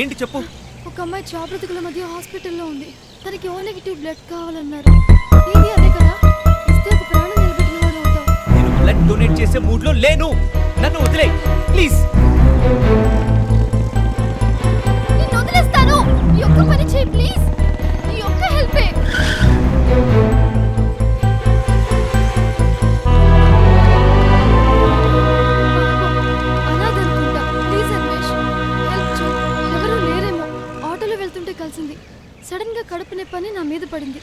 ఏంటి చెప్పు? ఒక అమ్మాయి చాబ్రతుకుల మధ్య హాస్పిటల్లో ఉంది. తనకి ఓ నెగిటివ్ బ్లడ్ కావాలన్నారు. ఇది అదే కదా? ఇస్తే ఒక ప్రాణం నిలబెట్టిన వాడు అవుతావు. నేను బ్లడ్ డొనేట్ చేసే మూడ్లో లేను. నన్ను వదిలే ప్లీజ్ నిన్ను వదిలేస్తాను. ఈ ఒక్క పని చేయి ప్లీజ్ ఈ ఒక్క హెల్పే కడుపు నొప్పని నా మీద పడింది.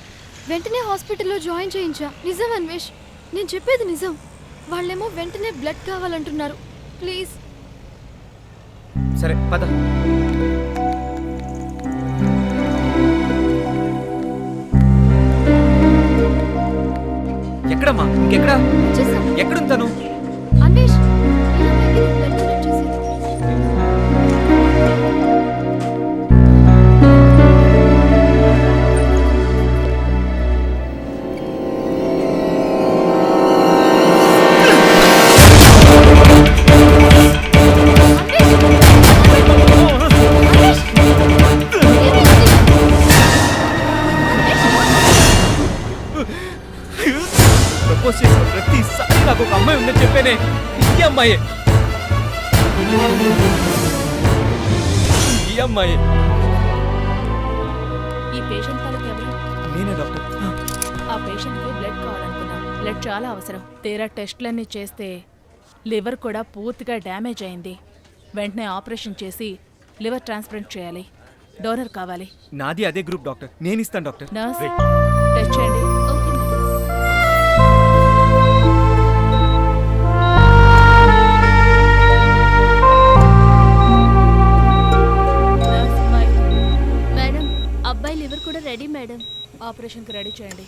వెంటనే హాస్పిటల్లో జాయిన్ చేయించా. నిజం అన్వేష్ నేను చెప్పేది నిజం. వాళ్ళేమో వెంటనే బ్లడ్ కావాలంటున్నారు. ప్లీజ్. సరే పద. ఎక్కడమ్మా? ఇంకెక్కడా? ఎక్కడుంటాను? అన్వేష్ బ్లడ్ చేసేది అమ్మాయి ఉందని చెప్పానే ఈ అమ్మాయి. ఈ అమ్మాయి. ఈ పేషెంట్ తాలూకు ఎవరు? నేనే డాక్టర్. ఆ పేషెంట్కి బ్లడ్ కావాలనుకున్నా. బ్లడ్ చాలా అవసరం. తీరా టెస్ట్లన్నీ చేస్తే లివర్ కూడా పూర్తిగా డ్యామేజ్ అయింది. వెంటనే ఆపరేషన్ చేసి లివర్ ట్రాన్స్ప్లాంట్ చేయాలి. డోనర్ కావాలి. నాది అదే గ్రూప్ డాక్టర్. నేను ఇస్తాను డాక్టర్. నర్స్ టెస్ట్ చేయండి. Ready madam. ఆపరేషన్కి రెడీ చేయండి.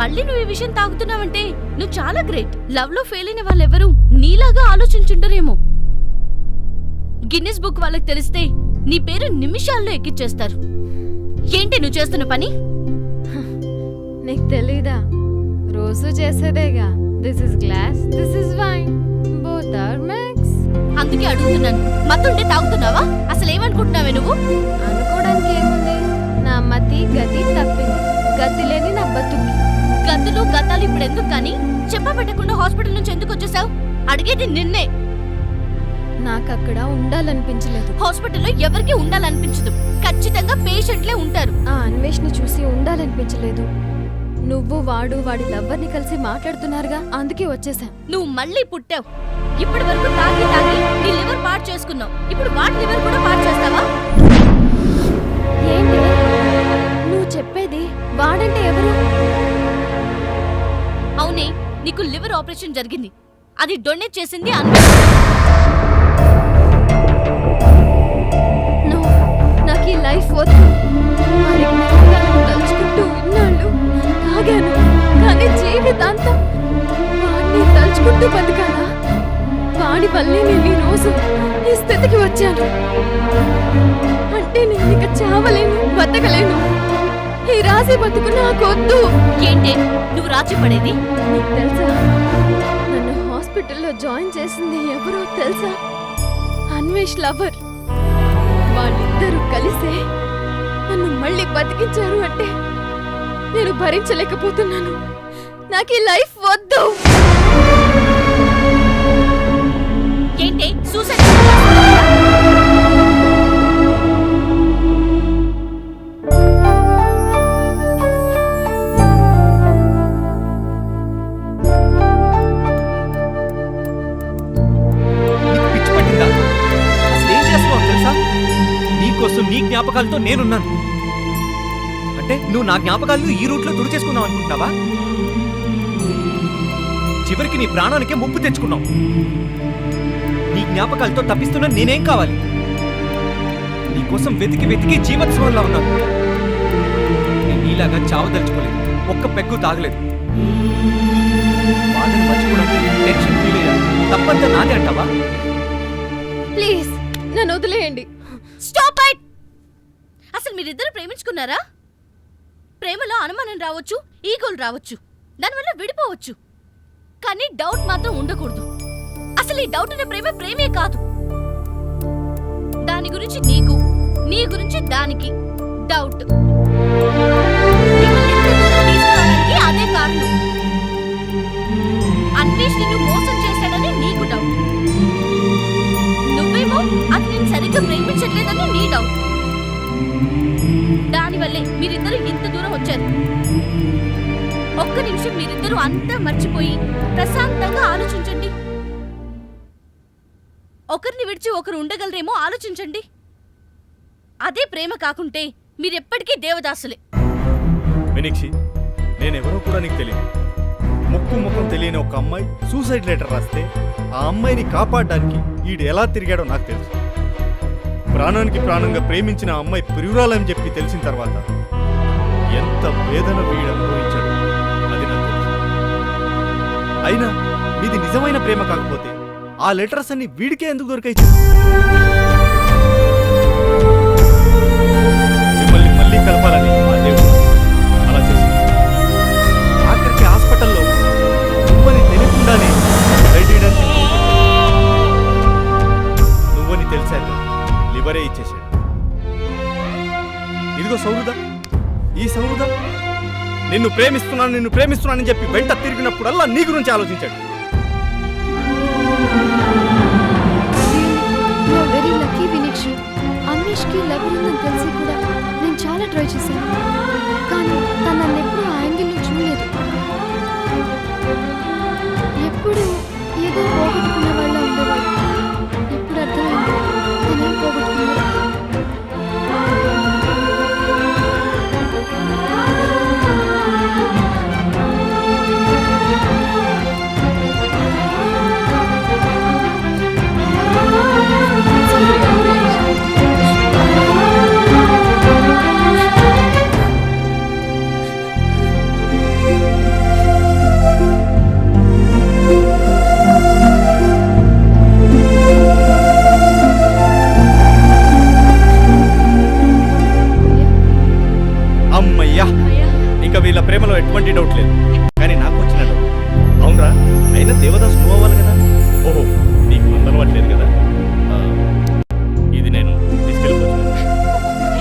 మళ్ళీ నువ్వు ఈ విషయం తాగుతున్నావంటే నువ్వు చాలా గ్రేట్. లవ్లో ఫెయిల్ అయిన వాళ్ళెవరూ నీలాగా ఆలోచించుంటారేమో గిన్నిస్ బుక్ వాళ్ళకి తెలిస్తే నీ పేరు నిమిషాల్లో ఎక్కిచ్చేస్తారు. ఏంటి నువ్వు చేస్తున్న పని? నీకు తెలీదా? రోజు చేసేదేగా. This is glass this is wine both are mix అందుకే అడుగుతున్నాను. మత్తుంటే తాగుతున్నావా? అసలు ఏమనుకుంటున్నావే నువ్వు? అనుకోవడానికి ఏముంది? గతి గతి తప్పింది. గతి లేని నా బతుకి. గతులు గతాలు ఇప్పుడు ఎందుకు కానీ చెప్పబెట్టకుండా హాస్పిటల్ నుంచి ఎందుకు వచ్చేసావు? అడిగేది నిన్నే. నాకు అక్కడ ఉండాలనిపించలేదు. హాస్పిటల్లో ఎవరికి ఉండాలనిపించదు. ఖచ్చితంగా పేషెంట్లే ఉంటారు. ఆ అన్వేషణ చూసి ఉండాలనిపించలేదు. నువ్వు వాడు వాడి లవ్వర్ని కలిసి మాట్లాడుతున్నారుగా అందుకే వచ్చేసా నువ్వు మళ్ళీ పుట్టావు. ఇప్పటి వరకు తాగి తాగి నీ లివర్ పాడు చేసుకున్నావు. ఇప్పుడు వాటి లివర్ కూడా పాడు చేస్తావా? ఏంటి? నువ్వు చెప్పేది వాడంటే ఎవరు? నీకు లివర్ ఆపరేషన్ జరిగింది. అది డొనేట్ చేసింది అన్వేషణ నాకు ఈ లైఫ్ వద్దు. తలుచుకుంటూ ఇన్నాళ్ళు తాగాను. కానీ జీవితాంతం వాడిని తలుచుకుంటూ బతకాలా? వాడి వల్లే నేను ఈ రోజు ఈ స్థితికి వచ్చాను. అంటే నేను ఇక చావలేను బతకలేను. ఈ రాసి బతుకు నాకొద్దు. ఏంటే? నువ్వు రాజీ పడేది? నీకు తెలుసా? నన్ను హాస్పిటల్లో జాయిన్ చేసింది ఎవరో తెలుసా? అన్వేష్ లవర్. వాళ్ళిద్దరూ కలిసే నన్ను మళ్ళీ బతికించారు అంటే నేను భరించలేకపోతున్నాను. నాకు ఈ లైఫ్ వద్దు. ఏంటే? సూసైడ్ జ్ఞాపకాలతో నేనున్నాను. అంటే నువ్వు నా జ్ఞాపకాలను ఈ రూట్లో తుడి చేసుకున్నావు అనుకుంటున్నావా? చివరికి నీ ప్రాణానికే ముప్పు తెచ్చుకున్నావు. నీ జ్ఞాపకాలతో తప్పిస్తున్న నేనేం కావాలి? నీకోసం వెతికి వెతికి జీవత్సవంలో ఉన్నాను. నేను నీలాగా చావదలుచుకోలేదు ఒక్క పెగ్గు తాగలేదు. బాధను మర్చిపోవడానికి టెన్షన్ ఫీల్ తప్పంతా నాదే అంటావా? ప్లీజ్ నన్ను వదిలేయండి. Stop it! అసలు మీరిద్దరు ప్రేమించుకున్నారా? ప్రేమలో అనుమానం రావచ్చు ఈగోలు రావచ్చు దానివల్ల విడిపోవచ్చు. కానీ డౌట్ మాత్రం ఉండకూడదు. అసలు ఈ డౌట్ ఉన్న ప్రేమ ప్రేమే కాదు. దాని గురించి నీకు నీ గురించి దానికి డౌట్ అదే కారణం. అన్వేష్ నిన్ను మోసం చేశాడని నీకు డౌట్ నువ్వేమో అది నేను సరిగ్గా ప్రేమించట్లేదని నీ డౌట్ దానివల్లే మీరిద్దరు ఇంత దూరం వచ్చారు. ఒక్క నిమిషం మీరిద్దరూ అంతా మర్చిపోయి ప్రశాంతంగా ఆలోచించండి. ఒకరిని విడిచి ఒకరు ఉండగలరేమో ఆలోచించండి. అదే ప్రేమ కాకుంటే మీరెప్పటికీ దేవదాసులే. మీనాక్షి నేనెవరో కూడా నీకు తెలియదు. ముక్కు ముఖం తెలియని ఒక అమ్మాయి సూసైడ్ లెటర్ రాస్తే ఆ అమ్మాయిని కాపాడడానికి ఈడు ఎలా తిరిగాడో నాకు తెలుసు. ప్రాణానికి ప్రాణంగా ప్రేమించిన అమ్మాయి ప్రియురాలని చెప్పి తెలిసిన తర్వాత ఎంత వేదన వీడు అనుభవించాడు. అది నాకు తెలుసు. అయినా ఇది నిజమైన ప్రేమ కాకపోతే ఆ లెటర్స్ అన్ని వీడికే ఎందుకు దొరికాయి లివరే ఇచ్చేసాడు ఇదిగో సౌరుద ఈ సౌరుద నిన్ను ప్రేమిస్తున్నాను నిన్ను ప్రేమిస్తున్నానని చెప్పి వెంట తిరిగినప్పుడల్లా నీ గురించి ఆలోచించాడు. వెరీ లక్కీ వినిక్షి అన్వేష్కి లవ్ ఉందని తెలిసి కూడా నేను చాలా ట్రై చేశాను. కానీ ఎటువంటి డౌట్ లేదు.